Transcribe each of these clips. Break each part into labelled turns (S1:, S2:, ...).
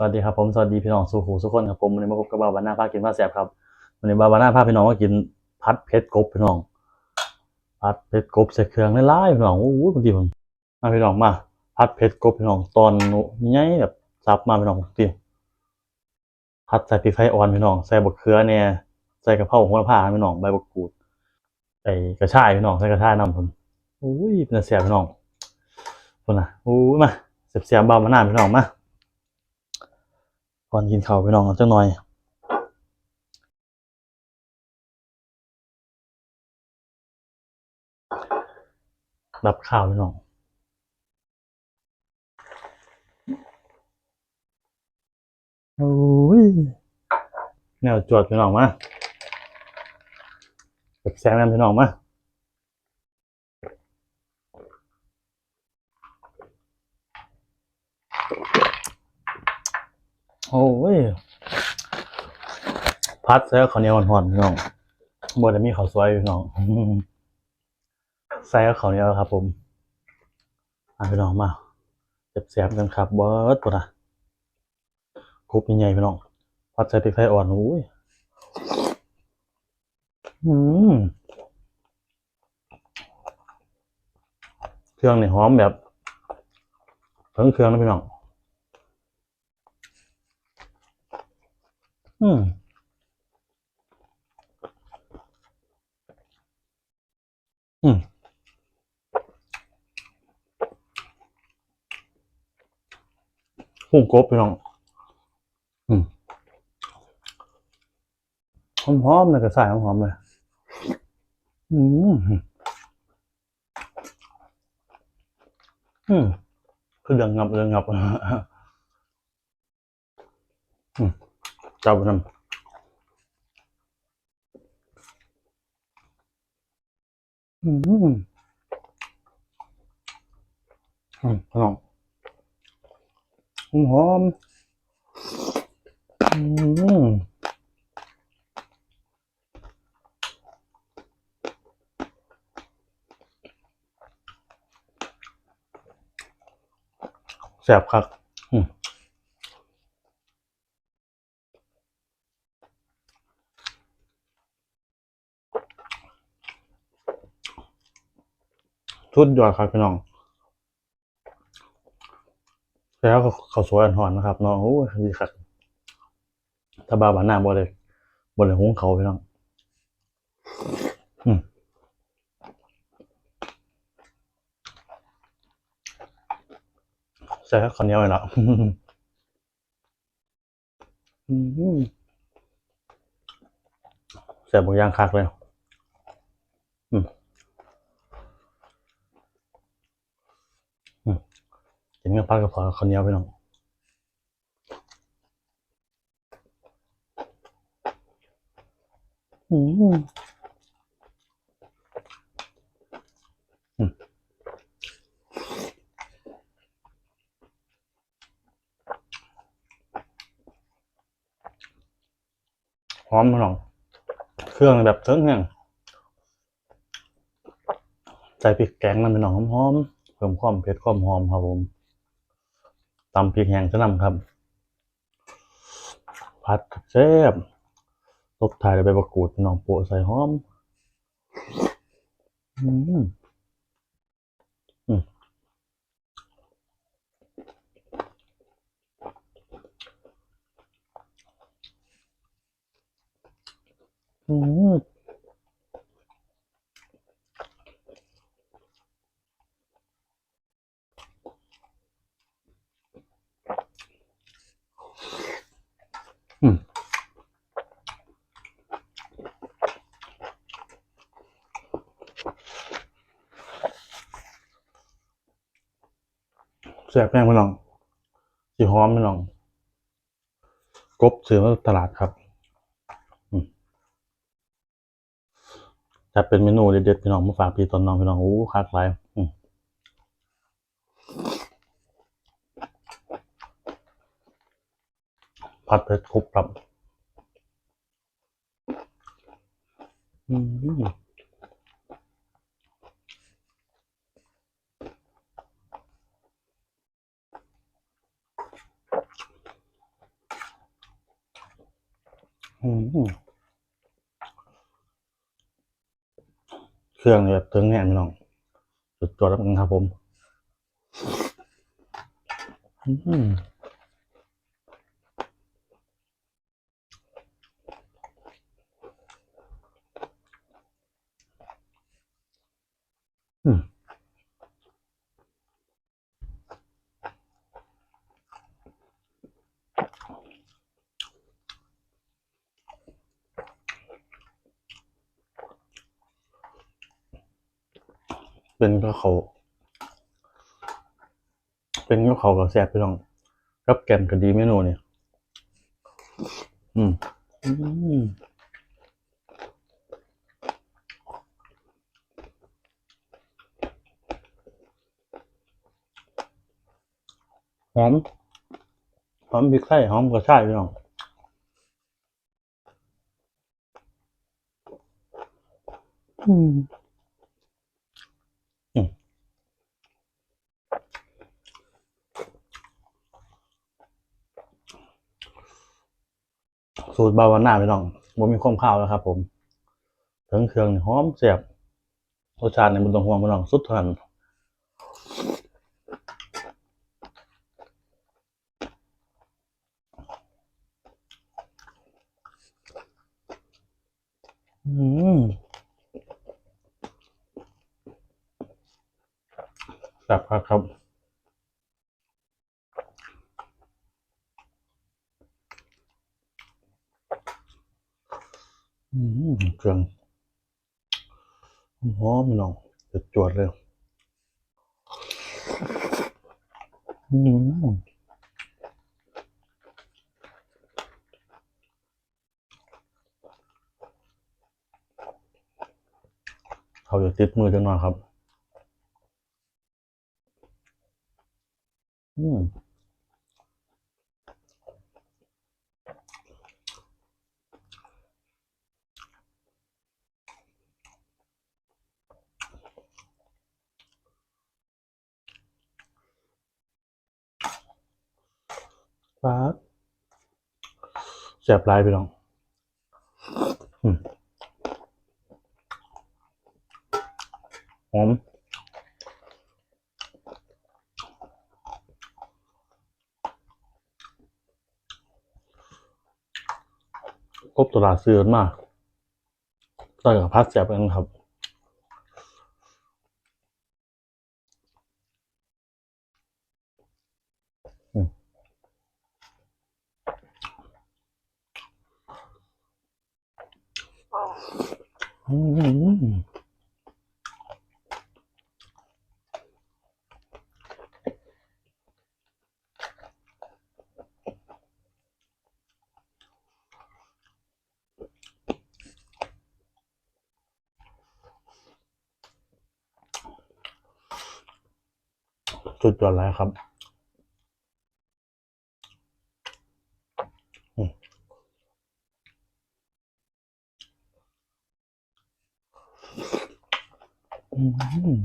S1: สวัสดีครับผมสวัสดีพี่น้องสู่หูทุกคนครับผมวันนี้มาพบกับบาวบาน่าพากินผ้าแสบครับวันนี้บาวบาน่าพาพี่น้องมากินพัดเพชรกบพี่น้องพัดเพชรกบใส่เครื่องไล่ๆพี่น้องโอ้โหบางทีผมมาพี่น้องมาพัดเพชรกบพี่น้องตอนใหญ่แบบซับมาพี่น้องบางทีพัดใส่พริกไทยอ่อนพี่น้องใส่บะเขือเนี่ยใส่กระเพราโหระพาพี่น้องใบมะกรูดใส่กระชายพี่น้องใส่กระชายนำผมโอ้ยเป็นเสียบพี่น้องคนน่ะโอ้ยมาเสียบๆบาวบาน่าพี่น้องมา ก่อนกินข้าวไปน้องจังหน่อยรับข้าวไปน้องโอ้ยแนวจวดไปน้องมาเก็บแซงกันไปน้องมา โอ้ยพัดแล้วข้าวเหนียวหอนๆพี่น้องบนจะมีข้าวสวยพี่น้องใส่ข้าวเหนียวครับผมมาพี่น้องมาเสียบๆกันครับเบิร์ดตัวนะกรุบใหญ่ๆพี่น้องพัดใส่พริกไทยอ่อนอุ้ยอืมเครื่องนี่หอมแบบเพิ่งเครื่องนะพี่น้อง อืมอืมหุ้งกบพี่น้อง อืมหอมๆเลยกระส่ายหอมหอมๆเลย อืม อืม คือเดืองงับเดืองงับอืม จับไปนำอืมอืมพี่องหอมหอมอืมแซ่บครับอืม สุดยอดครับพี่น้อง แล้วเขาสวยอ่อนนะครับเนาะโอ้ยดีครับถ้าบาบาหน้าบ่เลยบ่เลยหุงเขาพี่น้องอืมใส่ข้าวเหนียวเลยเนาะอืมใส่บางอย่างคักเลย อืมอืมกิ นกับผัดกับข้าวเหนียวพี่น้องอืมอืมหอมพี่น้องเครื่องแบบเทิงแห้งใส่พริกแกงมันเป็นหน่องหอมๆเพิ่มความเผ็ดความหอมครับผม ตำพริกแห้งจะนำครับ ผัดแซ่บตบท้ายด้วยใบมะกูดน้องโปะใส่หอม อืมอืมอืม แซ่บแป้งพี่น้องสีหอมพี่น้อง กบซื้อมาตลาดครับจะเป็นเมนูเด็ดๆพี่น้องมาฝากพี่ตอนน้องพี่น้องโอ้คักหลายอืม ผัดเผ็ดครบครับอืมอืมเครื่องเนี่ยถึงแห้งพี่น้องสุดยอดแล้วกันครับผม อืมอืม เป็นก็เขา เป็นก็เขากับแซ่บพี่น้องกับแกมก็ดีเมนูเนี่ยอืมอืมหอมหอมพริกไทยหอมกระชายพี่น้องอืม สูตรบาวาน่าพี่น้องบ่มีความข้าวแล้วครับ ผมถึงเครื่องหอมแซ่บรสชาติเนี่ยมันต้องห่วงพี่น้องสุดทันอืมแซ่บครับครับ อืม เครื่องหอมน้องจะจวดเลยอืมเขาจะติดมือจังหน่อยครับ อืม ครับแสบลายไปลองหอมกบตลาดซื้อมากต่อยกับพัดแสบกันครับ อืม อืม สุดยอดแล้วครับ อืม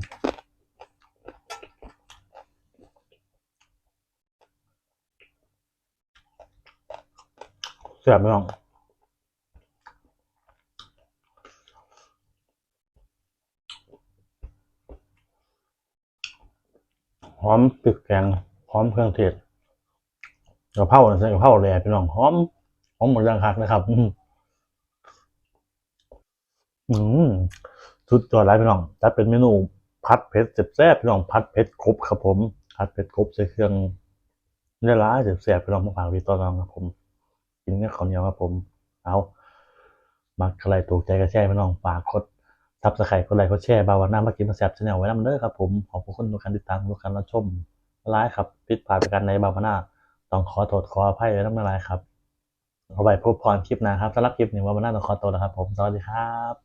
S1: แสบไหมน้องหอมพริกแกงหอมเครื่องเทศกระเพราใส่กระเพราแหล่พี่น้องหอมหอมหมดยังคักนะครับ อืม สุดยอดเลยพี่น้องจัดเป็นเมนูผัดเผ็ดแซ่บๆพี่น้องผัดเผ็ดกบครับผมผัดเผ็ดกบใส่เครื่องเนื้อร้ายแซ่บๆพี่น้องมาฝากพี่ต้อนน้องครับผมกินกับข้าวเหนียวครับผม เอามักอะไรถูกใจก็แชร์พี่น้องฝากกดทับสไครต์กดไลค์กดแชร์บาวาน่ามากินมาแซ่บชาแนลไว้นำเด้อครับผมขอบคุณทุกการติดตามทุกการรับชมไลฟ์ครับผิดพลาดประการในบาวาน่าต้องขอโทษขออภัยไว้นำลฟ์ครับเอาไว้พบพรคลิปนะครับสำหรับคลิปนี้บาวาน่าต้องขอตัวนะครับผม สวัสดีครับ